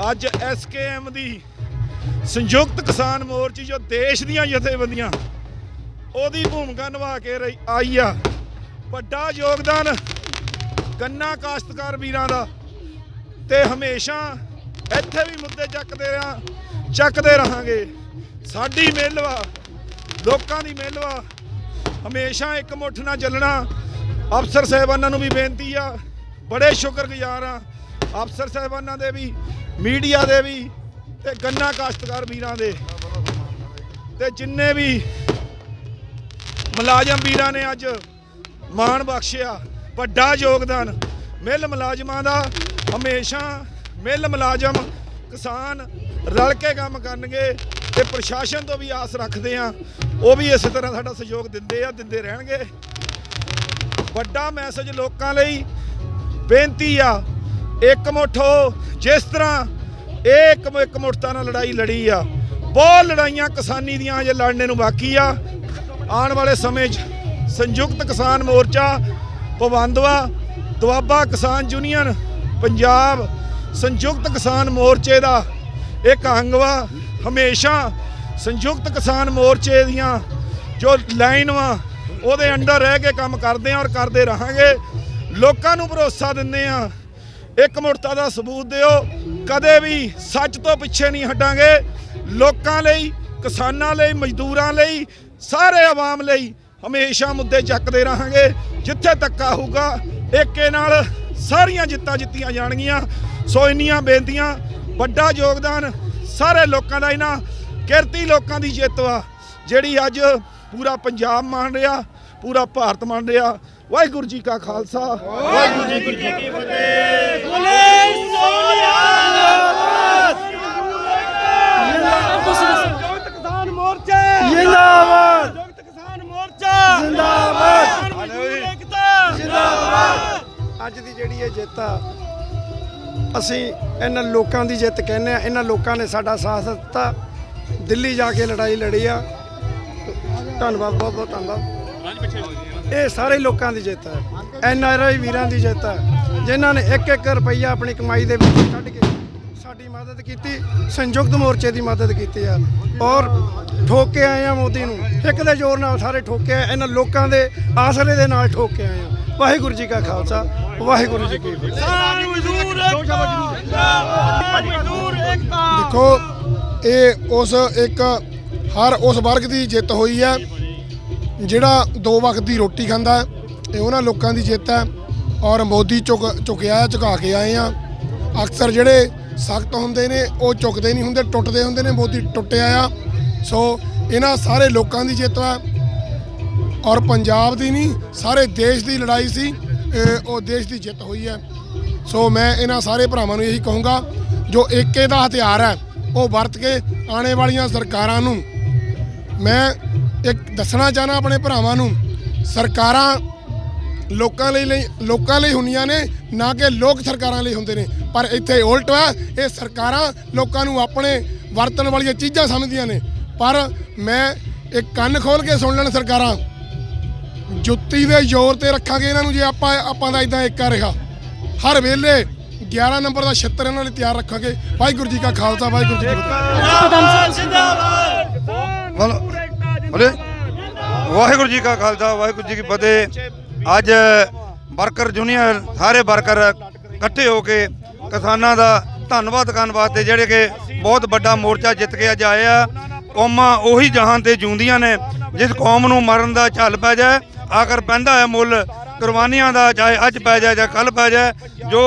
ਅੱਜ ਐਸਕੇਐਮ ਦੀ ਸੰਯੁਕਤ ਕਿਸਾਨ ਮੋਰਚੇ ਜੋ ਦੇਸ਼ ਦੀਆਂ ਜਥੇਬੰਦੀਆਂ, ਉਹਦੀ ਭੂਮਿਕਾ ਨਿਭਾ ਕੇ ਰਹੀ, ਆਈ ਆ। ਵੱਡਾ ਯੋਗਦਾਨ ਗੰਨਾ ਕਾਸ਼ਤਕਾਰ ਵੀਰਾਂ ਦਾ ਤੇ ਹਮੇਸ਼ਾ ਇੱਥੇ ਵੀ ਮੁੱਦੇ ਚੱਕਦੇ ਰਹਾਂ, ਚੱਕਦੇ ਰਹਾਂਗੇ। ਸਾਡੀ ਮਿਲਵਾ ਲੋਕਾਂ ਦੀ ਮਿਲਵਾ ਹਮੇਸ਼ਾ ਇੱਕ ਮੁੱਠ ਨਾਲ ਚੱਲਣਾ, ਅਫਸਰ ਸਾਹਿਬਾਨਾਂ ਨੂੰ ਵੀ ਬੇਨਤੀ ਆ, ਬੜੇ ਸ਼ੁਕਰਗੁਜ਼ਾਰ ਆ। ਅਫਸਰ ਸਾਹਿਬਾਨਾਂ ਦੇ ਵੀ ਮੀਡੀਆ ਦੇ ਵੀ ਤੇ ਗੰਨਾ ਕਾਸ਼ਤਕਾਰ ਵੀਰਾਂ ਦੇ ਤੇ ਜਿੰਨੇ ਵੀ ਮੁਲਾਜ਼ਮ ਵੀਰਾਂ ਨੇ ਅੱਜ ਮਾਣ ਬਖਸ਼ਿਆ, ਵੱਡਾ ਯੋਗਦਾਨ। ਮਿਲ ਮੁਲਾਜ਼ਮਾਂ ਦਾ ਹਮੇਸ਼ਾ, ਮਿਲ ਮੁਲਾਜ਼ਮ ਕਿਸਾਨ ਰਲ ਕੇ ਕੰਮ ਕਰਨਗੇ ਤੇ ਪ੍ਰਸ਼ਾਸਨ ਤੋਂ ਵੀ ਆਸ ਰੱਖਦੇ ਆ ਉਹ ਵੀ ਇਸੇ ਤਰ੍ਹਾਂ ਸਾਡਾ ਸਹਿਯੋਗ ਦਿੰਦੇ ਆ, ਦਿੰਦੇ ਰਹਿਣਗੇ। ਵੱਡਾ ਮੈਸੇਜ ਲੋਕਾਂ ਲਈ ਬੇਨਤੀ ਆ ਇੱਕ ਮੁੱਠ ਹੋ। ਜਿਸ ਤਰ੍ਹਾਂ ਇਹ ਇੱਕ ਇੱਕ ਮੁੱਠਤਾ ਨਾਲ ਲੜਾਈ ਲੜੀ ਆ। ਬਹੁਤ ਲੜਾਈਆਂ ਕਿਸਾਨੀ ਦੀਆਂ ਅਜੇ ਲੜਨੇ ਨੂੰ ਬਾਕੀ ਆ। ਆਉਣ ਵਾਲੇ ਸਮੇਂ 'ਚ ਸੰਯੁਕਤ ਕਿਸਾਨ ਮੋਰਚਾ ਪਵੰਦਵਾ ਦੁਆਬਾ ਕਿਸਾਨ ਯੂਨੀਅਨ, ਪੰਜਾਬ ਸੰਯੁਕਤ ਕਿਸਾਨ ਮੋਰਚੇ ਦਾ ਇੱਕ ਅੰਗ ਵਾ। ਹਮੇਸ਼ਾ ਸੰਯੁਕਤ ਕਿਸਾਨ ਮੋਰਚੇ ਦੀਆਂ ਜੋ ਲਾਈਨ ਵਾ, ਉਹਦੇ ਅੰਡਰ ਰਹਿ ਕੇ ਕੰਮ ਕਰਦੇ ਆ ਔਰ ਕਰਦੇ ਰਹਾਂਗੇ। ਲੋਕਾਂ ਨੂੰ ਭਰੋਸਾ ਦਿੰਦੇ ਆ ਇੱਕ ਮੁੜਤਾ ਦਾ ਸਬੂਤ ਦਿਓ। ਕਦੇ ਵੀ ਸੱਚ ਤੋਂ ਪਿੱਛੇ ਨਹੀਂ ਹਟਾਂਗੇ। ਲੋਕਾਂ ਲਈ, ਕਿਸਾਨਾਂ ਲਈ, ਮਜ਼ਦੂਰਾਂ ਲਈ, ਸਾਰੇ ਆਵਾਮ ਲਈ ਹਮੇਸ਼ਾ ਮੁੱਦੇ ਚੱਕਦੇ ਰਹਾਂਗੇ। ਜਿੱਥੇ ਧੱਕਾ ਹੋਊਗਾ, ਏਕੇ ਨਾਲ ਸਾਰੀਆਂ ਜਿੱਤਾਂ ਜਿੱਤੀਆਂ ਜਾਣਗੀਆਂ। ਸੋ ਇੰਨੀਆਂ ਬੇਨਤੀਆਂ, ਵੱਡਾ ਯੋਗਦਾਨ ਸਾਰੇ ਲੋਕਾਂ ਦਾ ਇਹਨਾਂ ਕਿਰਤੀ ਲੋਕਾਂ ਦੀ ਜਿੱਤ ਵਾ, ਜਿਹੜੀ ਅੱਜ ਪੂਰਾ ਪੰਜਾਬ ਮੰਨ ਰਿਹਾ, ਪੂਰਾ ਭਾਰਤ ਮੰਨ ਰਿਹਾ। ਵਾਹਿਗੁਰੂ ਜੀ ਕਾ ਖਾਲਸਾ। ਵਾਹਿਗੁਰੂ ਜੀ ਕੀ ਫਤਿਹ। ਸੰਯੁਕਤ ਕਿਸਾਨ ਮੋਰਚਾ। ਜਿੰਦਾਬਾਦ। ਸੰਯੁਕਤ ਕਿਸਾਨ ਮੋਰਚਾ। ਜਿੰਦਾਬਾਦ। ਮਜ਼ਦੂਰ ਏਕਤਾ। ਜਿੰਦਾਬਾਦ। ਅੱਜ ਦੀ ਜਿਹੜੀ ਇਹ ਜਿੱਤ ਆ ਅਸੀਂ ਇਹਨਾਂ ਲੋਕਾਂ ਦੀ ਜਿੱਤ ਕਹਿੰਦੇ ਆ। ਇਹਨਾਂ ਲੋਕਾਂ ਨੇ ਸਾਡਾ ਸਾਥ ਦਿੱਤਾ। ਦਿੱਲੀ ਜਾ ਕੇ ਲੜਾਈ ਲੜੀ ਆ। ਧੰਨਵਾਦ ਬਹੁਤ ਬਹੁਤ ਧੰਨਵਾਦ ਇਹ ਸਾਰੇ ਲੋਕਾਂ ਦੀ ਜਿੱਤ ਹੈ। ਐਨ ਆਰ ਆਈ ਵੀਰਾਂ ਦੀ ਜਿੱਤ ਹੈ। ਜਿਨ੍ਹਾਂ ਨੇ ਇੱਕ ਇੱਕ ਰੁਪਈਆ ਆਪਣੀ ਕਮਾਈ ਦੇ ਵਿੱਚ ਕੱਢ ਕੇ ਸਾਡੀ ਮਦਦ ਕੀਤੀ, ਸੰਯੁਕਤ ਮੋਰਚੇ ਦੀ ਮਦਦ ਕੀਤੀ ਆ। ਔਰ ਠੋਕ ਕੇ ਆਏ ਆ ਮੋਦੀ ਨੂੰ। ਇੱਕ ਦੇ ਜ਼ੋਰ ਨਾਲ ਸਾਰੇ ਠੋਕੇ ਆਏ, ਇਹਨਾਂ ਲੋਕਾਂ ਦੇ ਆਸਰੇ ਦੇ ਨਾਲ ਠੋਕ ਕੇ ਆਏ ਆ। ਵਾਹਿਗੁਰੂ ਜੀ ਕਾ ਖਾਲਸਾ, ਵਾਹਿਗੁਰੂ ਜੀ ਕੀ ਫਤਿਹ। ਦੇਖੋ, ਇਹ ਉਸ, ਇੱਕ ਹਰ ਉਸ ਵਰਗ ਦੀ ਜਿੱਤ ਹੋਈ ਹੈ ਜਿਹੜਾ ਦੋ ਵਕਤ ਦੀ ਰੋਟੀ ਖਾਂਦਾ ਇਹ ਉਹਨਾਂ ਲੋਕਾਂ ਦੀ ਜਿੱਤ ਹੈ ਔਰ ਮੋਦੀ ਝੁਕ ਝੁਕਿਆ ਝੁਕਾ ਕੇ ਆਏ ਆ। ਅਕਸਰ ਜਿਹੜੇ ਸਖਤ ਹੁੰਦੇ ਨੇ, ਉਹ ਝੁਕਦੇ ਨਹੀਂ ਹੁੰਦੇ, ਟੁੱਟਦੇ ਹੁੰਦੇ ਨੇ, ਮੋਦੀ ਟੁੱਟਿਆ ਆ। ਸੋ ਇਹਨਾਂ ਸਾਰੇ ਲੋਕਾਂ ਦੀ ਜਿੱਤ ਹੈ। ਔਰ ਪੰਜਾਬ ਦੀ ਨਹੀਂ, ਸਾਰੇ ਦੇਸ਼ ਦੀ ਲੜਾਈ ਸੀ ਉਹ ਦੇਸ਼ ਦੀ ਜਿੱਤ ਹੋਈ ਹੈ। ਸੋ ਮੈਂ ਇਹਨਾਂ ਸਾਰੇ ਭਰਾਵਾਂ ਨੂੰ ਇਹੀ ਕਹੂੰਗਾ, ਜੋ ਏਕੇ ਦਾ ਹਥਿਆਰ ਹੈ, ਉਹ ਵਰਤ ਕੇ ਆਉਣੇ ਵਾਲੀਆਂ ਸਰਕਾਰਾਂ ਨੂੰ ਮੈਂ ਇੱਕ ਦੱਸਣਾ ਚਾਹਨਾ ਆਪਣੇ ਭਰਾਵਾਂ ਨੂੰ ਸਰਕਾਰਾਂ ਲੋਕਾਂ ਲਈ ਲਈ ਲੋਕਾਂ ਲਈ ਹੁੰਦੀਆਂ ਨੇ ਨਾ ਕਿ ਲੋਕ ਸਰਕਾਰਾਂ ਲਈ ਹੁੰਦੇ ਨੇ। ਪਰ ਇੱਥੇ ਉਲਟ ਹੈ ਇਹ ਸਰਕਾਰਾਂ ਲੋਕਾਂ ਨੂੰ ਆਪਣੇ ਵਰਤਣ ਵਾਲੀਆਂ ਚੀਜ਼ਾਂ ਸਮਝਦੀਆਂ ਨੇ। ਪਰ ਮੈਂ ਇੱਕ ਕੰਨ ਖੋਲ ਕੇ ਸੁਣ ਲੈਣ ਸਰਕਾਰਾਂ ਜੁੱਤੀ ਦੇ ਜ਼ੋਰ ਤੇ ਰੱਖਾਂਗੇ ਇਹਨਾਂ ਨੂੰ ਜੇ ਆਪਾਂ ਆਪਾਂ ਦਾ ਇਦਾਂ ਏਕਾ ਰਿਹਾ। ਹਰ ਵੇਲੇ 11 ਨੰਬਰ ਦਾ ਛਿੱਤਰ ਇਹਨਾਂ ਲਈ ਤਿਆਰ ਰੱਖਾਂਗੇ। ਵਾਹਿਗੁਰੂ ਜੀ ਕਾ ਖਾਲਸਾ ਵਾਹਿਗੁਰੂ ਜੀ ਕੀ ਫਤਿਹ। ਬੋਲੇ। ਵਾਹਿਗੁਰੂ ਜੀ ਕਾ ਖਾਲਸਾ, ਵਾਹਿਗੁਰੂ ਜੀ ਕੀ ਫਤਿਹ। ਅੱਜ ਵਰਕਰ ਯੂਨੀਅਨ ਸਾਰੇ ਵਰਕਰ ਇਕੱਠੇ ਹੋ ਕੇ ਕਿਸਾਨਾਂ ਦਾ ਧੰਨਵਾਦ ਕਰਨ ਵਾਸਤੇ ਜਿਹੜੇ ਕਿ ਬਹੁਤ ਵੱਡਾ ਮੋਰਚਾ ਜਿੱਤ ਕੇ ਅੱਜ ਆਏ ਆ। ਕੌਮਾਂ ਉਹੀ ਜਹਾਨ ਤੇ ਜੂੰਦੀਆਂ ਨੇ ਜਿਸ ਕੌਮ ਨੂੰ ਮਰਨ ਦਾ ਝੱਲ ਪੈ ਜਾਏ, ਆਖਰ ਪੈਂਦਾ ਹੈ ਮੁੱਲ, ਕੁਰਬਾਨੀਆਂ ਦਾ ਚਾਹੇ ਅੱਜ ਪੈ ਜਾਏ ਜਾਂ ਕੱਲ ਪੈ ਜਾਏ, ਜੋ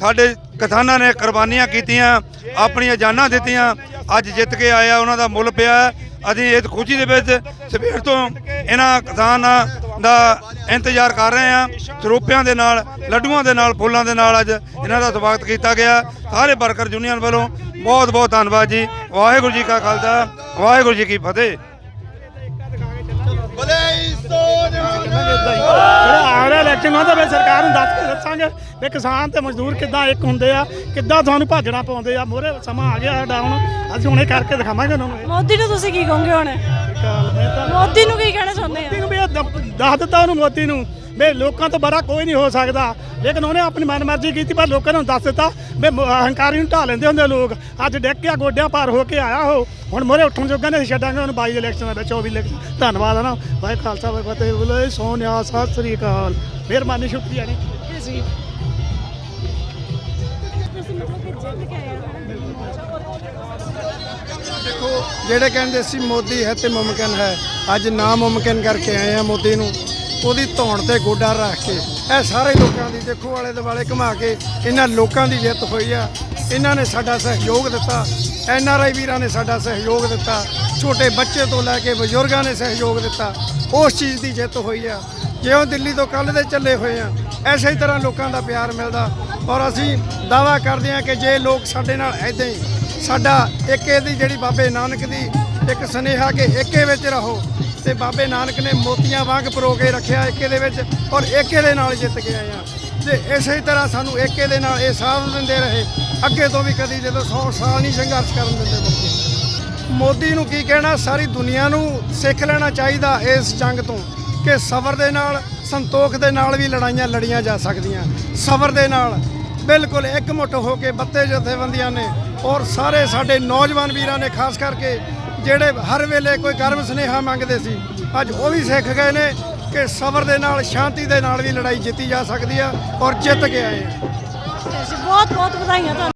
ਸਾਡੇ ਕਿਸਾਨਾਂ ਨੇ ਕੁਰਬਾਨੀਆਂ ਕੀਤੀਆਂ, ਆਪਣੀਆਂ ਜਾਨਾਂ ਦਿੱਤੀਆਂ, ਅੱਜ ਜਿੱਤ ਕੇ ਆਇਆ ਉਹਨਾਂ ਦਾ ਮੁੱਲ ਪਿਆ ਅਸੀਂ ਇਸ ਖੁਸ਼ੀ ਦੇ ਵਿੱਚ ਸਵੇਰ ਤੋਂ ਇਹਨਾਂ ਕਿਸਾਨਾਂ ਦਾ ਇੰਤਜ਼ਾਰ ਕਰ ਰਹੇ ਹਾਂ। ਸਰੋਪਿਆਂ ਦੇ ਨਾਲ, ਲੱਡੂਆਂ ਦੇ ਨਾਲ, ਫੁੱਲਾਂ ਦੇ ਨਾਲ ਅੱਜ ਇਹਨਾਂ ਦਾ ਸਵਾਗਤ ਕੀਤਾ ਗਿਆ। ਸਾਰੇ ਵਰਕਰ ਯੂਨੀਅਨ ਵੱਲੋਂ ਬਹੁਤ ਬਹੁਤ ਧੰਨਵਾਦ ਜੀ। ਵਾਹਿਗੁਰੂ ਜੀ ਕਾ ਖਾਲਸਾ, ਵਾਹਿਗੁਰੂ ਜੀ ਕੀ ਫਤਿਹ। ਜਿਹੜਾ ਇਲੈਕਸ਼ਨ ਸਰਕਾਰ ਨੂੰ ਦੱਸ ਕੇ ਦੱਸਾਂਗੇ ਵੀ ਕਿਸਾਨ ਤੇ ਮਜ਼ਦੂਰ ਕਿੱਦਾਂ ਇੱਕ ਹੁੰਦੇ ਆ ਕਿੱਦਾਂ ਤੁਹਾਨੂੰ ਭਾਜਣਾ ਪਾਉਂਦੇ ਆ। ਮੋਰੇ ਸਮਾਂ ਆ ਗਿਆ ਸਾਡਾ ਹੁਣ ਅਸੀਂ ਹੁਣੇ ਕਰਕੇ ਦਿਖਾਵਾਂਗੇ ਉਹਨਾਂ ਨੂੰ। ਮੋਦੀ ਨੂੰ ਤੁਸੀਂ ਕੀ ਕਹੋਗੇ ਹੁਣ? ਮੋਦੀ ਨੂੰ ਕੀ ਕਹਿਣਾ ਚਾਹੁੰਦੇ ਆ? ਮੋਦੀ ਨੂੰ ਵੀ ਇਹ ਦ- ਦੱਸ ਦਿੱਤਾ ਉਹਨੂੰ ਮੋਦੀ ਨੂੰ। ਵੀ ਲੋਕਾਂ ਤੋਂ ਬੜਾ ਕੋਈ ਨਹੀਂ ਹੋ ਸਕਦਾ। ਲੇਕਿਨ ਉਹਨੇ ਆਪਣੀ ਮਨਮਰਜ਼ੀ ਕੀਤੀ ਪਰ ਲੋਕਾਂ ਨੂੰ ਦੱਸ ਦਿੱਤਾ ਵੀ ਮ- ਹੰਕਾਰੀ ਨੂੰ ਢਾ ਲੈਂਦੇ ਹੁੰਦੇ ਲੋਕ। ਅੱਜ ਡਿੱਗ ਗਿਆ ਗੋਡਿਆਂ ਪਾਰ ਹੋ ਕੇ ਆਇਆ ਉਹ। ਹੁਣ ਮੋਰੇ ਉੱਠਣ ਜੋਗਾ ਨਹੀਂ ਛੱਡਾਂਗੇ ਉਹਨੂੰ 22 ਇਲੈਕਸ਼ਨ ਦੇ ਵਿੱਚ 24 ਇਲੈਕਸ਼ਨ ਧੰਨਵਾਦ ਹੈ ਨਾ। ਵਾਹਿ ਖਾਲਸਾ ਵਾਹਿ ਫਤਿਹ। ਬੋਲੇ ਸੋਨਿਆ ਸਤਿ ਸ੍ਰੀ ਅਕਾਲ। ਮਿਹਰਬਾਨੀ ਸ਼ੁਕਰੀਆ ਜੀ। ਆਏ ਦੇਖੋ ਜਿਹੜੇ ਕਹਿੰਦੇ ਸੀ ਮੋਦੀ ਹੈ ਤੇ ਮੁਮਕਿਨ ਹੈ ਅੱਜ ਨਾ ਮੁਮਕਿਨ ਕਰਕੇ ਆਏ ਆ ਮੋਦੀ ਨੂੰ। ਉਹਦੀ ਧੌਣ ਤੇ ਗੋਡਾ ਰੱਖ ਕੇ, ਇਹ ਸਾਰੇ ਲੋਕਾਂ ਦੀ ਦੇਖੋ ਵਾਲੇ ਦੁਆਲੇ ਘੁਮਾ ਕੇ ਇਹਨਾਂ ਲੋਕਾਂ ਦੀ ਜਿੱਤ ਹੋਈ ਆ। ਇਹਨਾਂ ਨੇ ਸਾਡਾ ਸਹਿਯੋਗ ਦਿੱਤਾ। ਐਨ ਆਰ ਆਈ ਵੀਰਾਂ ਨੇ ਸਾਡਾ ਸਹਿਯੋਗ ਦਿੱਤਾ। ਛੋਟੇ ਬੱਚੇ ਤੋਂ ਲੈ ਕੇ ਬਜ਼ੁਰਗਾਂ ਨੇ ਸਹਿਯੋਗ ਦਿੱਤਾ। ਉਸ ਚੀਜ਼ ਦੀ ਜਿੱਤ ਹੋਈ ਆ। ਜੇ ਉਹ ਦਿੱਲੀ ਤੋਂ ਕੱਲ ਦੇ ਚੱਲੇ ਹੋਏ ਆ, ਐਸੇ ਹੀ ਤਰ੍ਹਾਂ ਲੋਕਾਂ ਦਾ ਪਿਆਰ ਮਿਲਦਾ। ਔਰ ਅਸੀਂ ਦਾਵਾ ਕਰਦੇ ਹਾਂ ਕਿ ਜੇ ਲੋਕ ਸਾਡੇ ਨਾਲ ਐਦਾਂ ਹੀ, ਸਾਡਾ ਏਕੇ ਦੀ ਜਿਹੜੀ ਬਾਬੇ ਨਾਨਕ ਦੀ ਇੱਕ ਸਨੇਹਾ ਕਿ ਏਕੇ ਵਿੱਚ ਰਹੋ ਤੇ ਬਾਬੇ ਨਾਨਕ ਨੇ ਮੋਤੀਆਂ ਵਾਂਗ ਪਰੋ ਕੇ ਰੱਖਿਆ ਏਕੇ ਦੇ ਵਿੱਚ ਔਰ ਏਕੇ ਦੇ ਨਾਲ ਜਿੱਤ ਕੇ ਆਏ ਆ ਤੇ ਇਸੇ ਤਰ੍ਹਾਂ ਸਾਨੂੰ ਏਕੇ ਦੇ ਨਾਲ ਇਹ ਸਾਥ ਦਿੰਦੇ ਰਹੇ। ਅੱਗੇ ਤੋਂ ਵੀ ਕਦੀ ਜਦੋਂ 100 ਸਾਲ ਨਹੀਂ ਸੰਘਰਸ਼ ਕਰਨ ਦਿੰਦੇ ਮੁੱਕੇ ਮੋਦੀ ਨੂੰ ਕੀ ਕਹਿਣਾ, ਸਾਰੀ ਦੁਨੀਆ ਨੂੰ ਸਿੱਖ ਲੈਣਾ ਚਾਹੀਦਾ ਇਸ ਜੰਗ ਤੋਂ ਕਿ ਸਬਰ ਦੇ ਨਾਲ, ਸੰਤੋਖ ਦੇ ਨਾਲ ਵੀ ਲੜਾਈਆਂ ਲੜੀਆਂ ਜਾ ਸਕਦੀਆਂ। ਸਬਰ ਦੇ ਨਾਲ ਬਿਲਕੁਲ ਇਕਮੁੱਠ ਹੋ ਕੇ ਬੱਤੇ ਜਥੇਬੰਦੀਆਂ ਨੇ ਔਰ ਸਾਰੇ ਸਾਡੇ ਨੌਜਵਾਨ ਵੀਰਾਂ ਨੇ, ਖਾਸ ਕਰਕੇ ਜਿਹੜੇ ਹਰ ਵੇਲੇ ਕੋਈ ਗਰਮ ਸੁਨੇਹਾ ਮੰਗਦੇ ਸੀ, ਅੱਜ ਉਹ ਵੀ ਸਿੱਖ ਗਏ ਨੇ ਕਿ ਸਬਰ ਦੇ ਨਾਲ, ਸ਼ਾਂਤੀ ਦੇ ਨਾਲ ਵੀ ਲੜਾਈ ਜਿੱਤੀ ਜਾ ਸਕਦੀ ਆ ਔਰ ਜਿੱਤ ਕੇ ਆਏ ਬਹੁਤ ਬਹੁਤ ਵਧਾਈਆਂ ਤੁਹਾਨੂੰ।